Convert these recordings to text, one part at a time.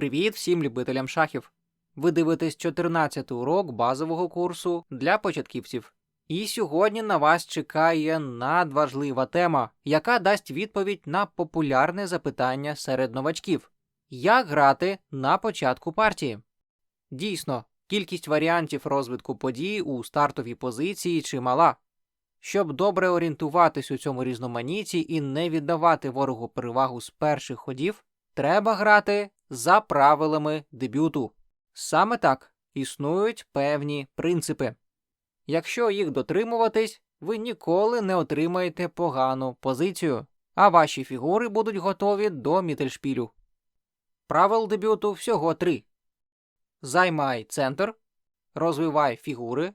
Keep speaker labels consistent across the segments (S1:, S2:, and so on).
S1: Привіт всім любителям шахів! Ви дивитесь 14 урок базового курсу для початківців. І сьогодні на вас чекає надважлива тема, яка дасть відповідь на популярне запитання серед новачків: як грати на початку партії? Дійсно, кількість варіантів розвитку подій у стартовій позиції чимала. Щоб добре орієнтуватись у цьому різноманітті і не віддавати ворогу перевагу з перших ходів, треба грати за правилами дебюту. Саме так існують певні принципи. Якщо їх дотримуватись, ви ніколи не отримаєте погану позицію, а ваші фігури будуть готові до мітельшпілю. Правил дебюту всього три: займай центр, розвивай фігури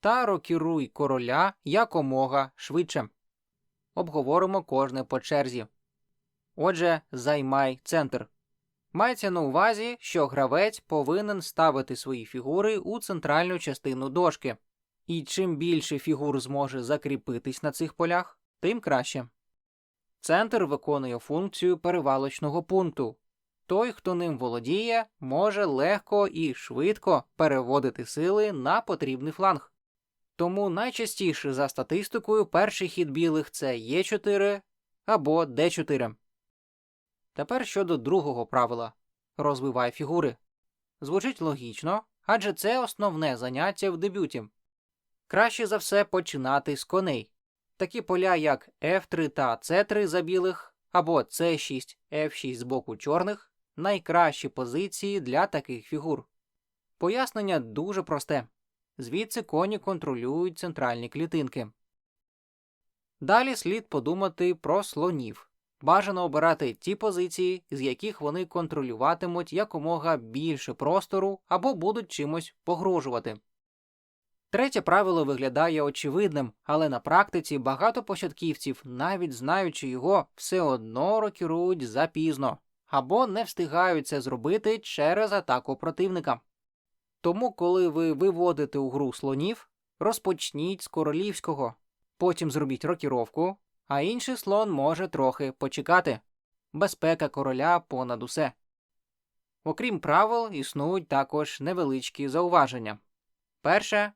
S1: та рокіруй короля якомога швидше. Обговоримо кожне по черзі. Отже, займай центр. Мається на увазі, що гравець повинен ставити свої фігури у центральну частину дошки, і чим більше фігур зможе закріпитись на цих полях, тим краще. Центр виконує функцію перевалочного пункту. Той, хто ним володіє, може легко і швидко переводити сили на потрібний фланг. Тому найчастіше за статистикою перший хід білих це Е4 або Д4. Тепер щодо другого правила розвивай фігури. Звучить логічно, адже це основне заняття в дебюті. Краще за все починати з коней. Такі поля, як F3 та C3 за білих або C6, F6 з боку чорних найкращі позиції для таких фігур. Пояснення дуже просте. Звідси коні контролюють центральні клітинки. Далі слід подумати про слонів. Бажано обирати ті позиції, з яких вони контролюватимуть якомога більше простору або будуть чимось погрожувати. Третє правило виглядає очевидним, але на практиці багато початківців, навіть знаючи його, все одно рокірують запізно або не встигають це зробити через атаку противника. Тому, коли ви виводите у гру слонів, розпочніть з королівського, потім зробіть рокіровку, а інший слон може трохи почекати. Безпека короля понад усе. Окрім правил, існують також невеличкі зауваження. Перше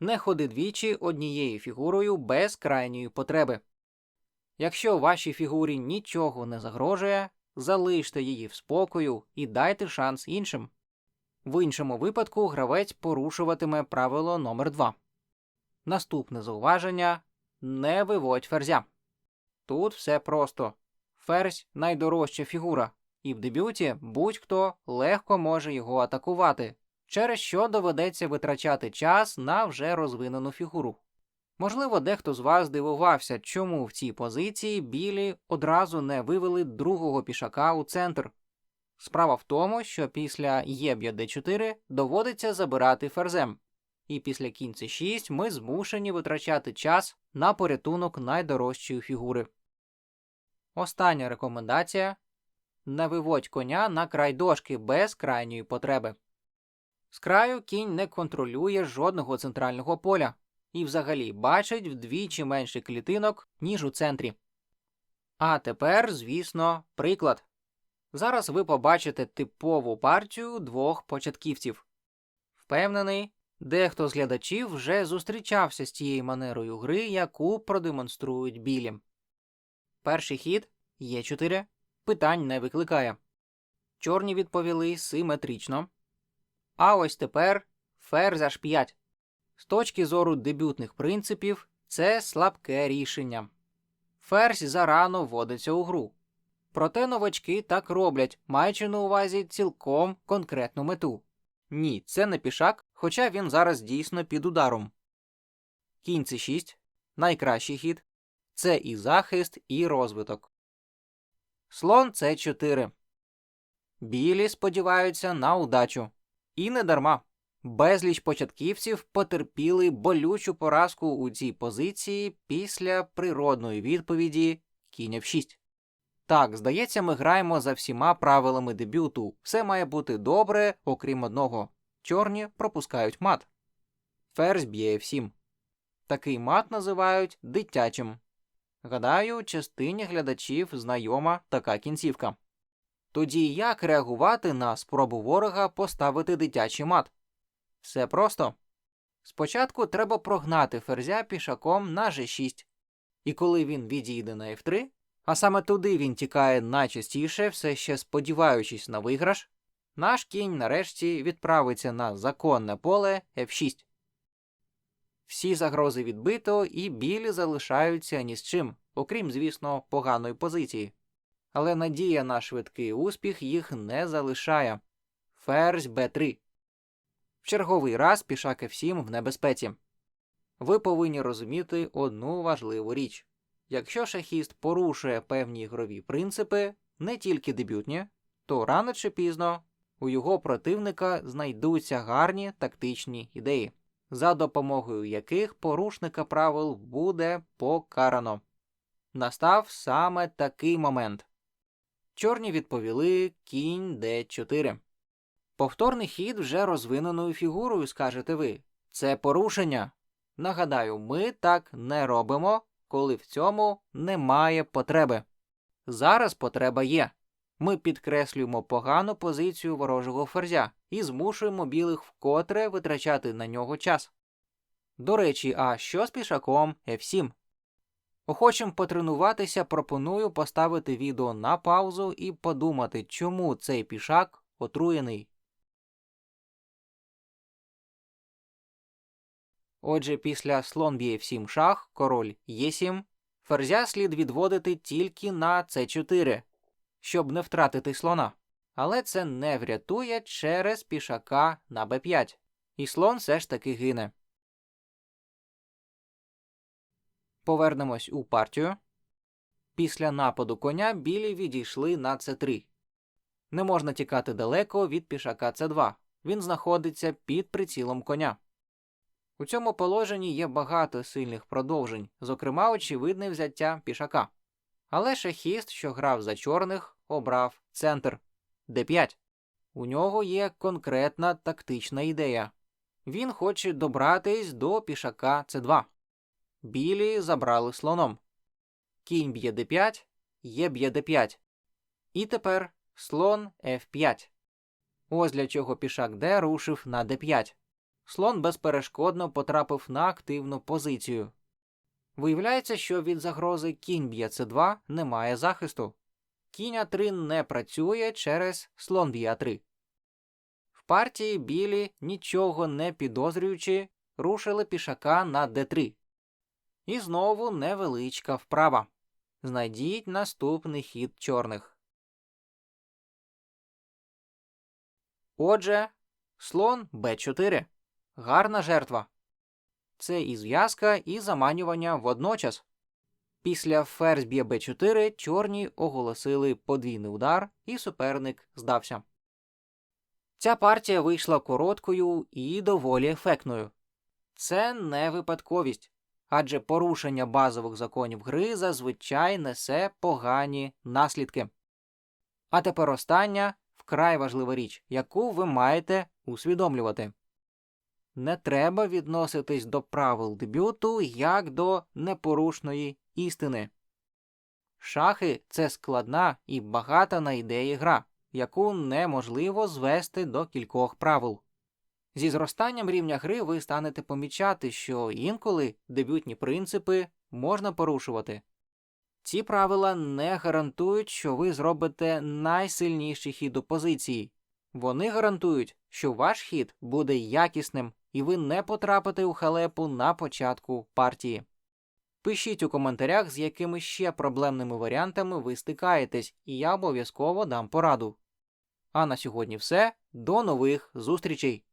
S1: не ходи двічі однією фігурою без крайньої потреби. Якщо вашій фігурі нічого не загрожує, залиште її в спокою і дайте шанс іншим. В іншому випадку гравець порушуватиме правило номер 2 Наступне зауваження не виводь ферзя. Тут все просто. Ферзь найдорожча фігура, і в дебюті будь-хто легко може його атакувати, через що доведеться витрачати час на вже розвинену фігуру. Можливо, дехто з вас дивувався, чому в цій позиції білі одразу не вивели другого пішака у центр. Справа в тому, що після єб'я d4 доводиться забирати ферзем, і після кінь c6 ми змушені витрачати час на порятунок найдорожчої фігури. Остання рекомендація не виводь коня на край дошки без крайньої потреби. З краю кінь не контролює жодного центрального поля і взагалі бачить вдвічі менше клітинок, ніж у центрі. А тепер, звісно, приклад. Зараз ви побачите типову партію двох початківців. Впевнений, дехто з глядачів вже зустрічався з тією манерою гри, яку продемонструють білі. Перший хід є 4 питань не викликає. Чорні відповіли симетрично. А ось тепер ферзь аж 5. З точки зору дебютних принципів, це слабке рішення. Ферзь зарано вводиться у гру. Проте новачки так роблять, маючи на увазі цілком конкретну мету. Ні, це не пішак, хоча він зараз дійсно під ударом. Кінь c 6 найкращий хід. Це і захист, і розвиток. Слон c 4 Білі сподіваються на удачу. І не дарма. Безліч початківців потерпіли болючу поразку у цій позиції після природної відповіді кінь f 6 Так, здається, ми граємо за всіма правилами дебюту. Все має бути добре, окрім одного. Чорні пропускають мат. Ферзь б'є f7. Такий мат називають дитячим. Гадаю, частині глядачів знайома така кінцівка. Тоді як реагувати на спробу ворога поставити дитячий мат? Все просто. Спочатку треба прогнати ферзя пішаком на g6. І коли він відійде на f3, а саме туди він тікає найчастіше, все ще сподіваючись на виграш, наш кінь нарешті відправиться на законне поле f6. Всі загрози відбито, і білі залишаються ні з чим, окрім, звісно, поганої позиції. Але надія на швидкий успіх їх не залишає. Ферзь b3. В черговий раз пішак f7 в небезпеці. Ви повинні розуміти одну важливу річ. Якщо шахіст порушує певні ігрові принципи, не тільки дебютні, то рано чи пізно у його противника знайдуться гарні тактичні ідеї, за допомогою яких порушника правил буде покарано. Настав саме такий момент. Чорні відповіли кінь d4. Повторний хід вже розвиненою фігурою, скажете ви. Це порушення. Нагадаю, ми так не робимо, коли в цьому немає потреби. Зараз потреба є. Ми підкреслюємо погану позицію ворожого ферзя і змушуємо білих вкотре витрачати на нього час. До речі, а що з пішаком F7? Охочим потренуватися, пропоную поставити відео на паузу і подумати, чому цей пішак отруєний. Отже, після слон б'є 7 шах, король Е7, ферзя слід відводити тільки на С4, щоб не втратити слона. Але це не врятує через пішака на Б5. І слон все ж таки гине. Повернемось у партію. Після нападу коня білі відійшли на С3. Не можна тікати далеко від пішака С2. Він знаходиться під прицілом коня. У цьому положенні є багато сильних продовжень, зокрема, очевидне взяття пішака. Але шахіст, що грав за чорних, обрав центр d5. У нього є конкретна тактична ідея. Він хоче добратись до пішака c2. Білі забрали слоном. Кінь б'є d5, є б'є d5. І тепер слон f5. Ось для чого пішак d рушив на d5 слон безперешкодно потрапив на активну позицію. Виявляється, що від загрози кінь б'є С2 немає захисту. Кінь А3 не працює через слон б'є А3. В партії білі, нічого не підозрюючи, рушили пішака на Д3. І знову невеличка вправа. Знайдіть наступний хід чорних. Отже, слон Б4. Гарна жертва. Це і зв'язка, і заманювання водночас. Після ферзь б'є Б4 чорні оголосили подвійний удар, і суперник здався. Ця партія вийшла короткою і доволі ефектною. Це не випадковість, адже порушення базових законів гри зазвичай несе погані наслідки. А тепер остання вкрай важлива річ, яку ви маєте усвідомлювати не треба відноситись до правил дебюту як до непорушної істини. Шахи це складна і багата на ідеї гра, яку неможливо звести до кількох правил. Зі зростанням рівня гри ви станете помічати, що інколи дебютні принципи можна порушувати. Ці правила не гарантують, що ви зробите найсильніший хід опозиції. Вони гарантують, що ваш хід буде якісним і ви не потрапите у халепу на початку партії. Пишіть у коментарях, з якими ще проблемними варіантами ви стикаєтесь, і я обов'язково дам пораду. А на сьогодні все. До нових зустрічей!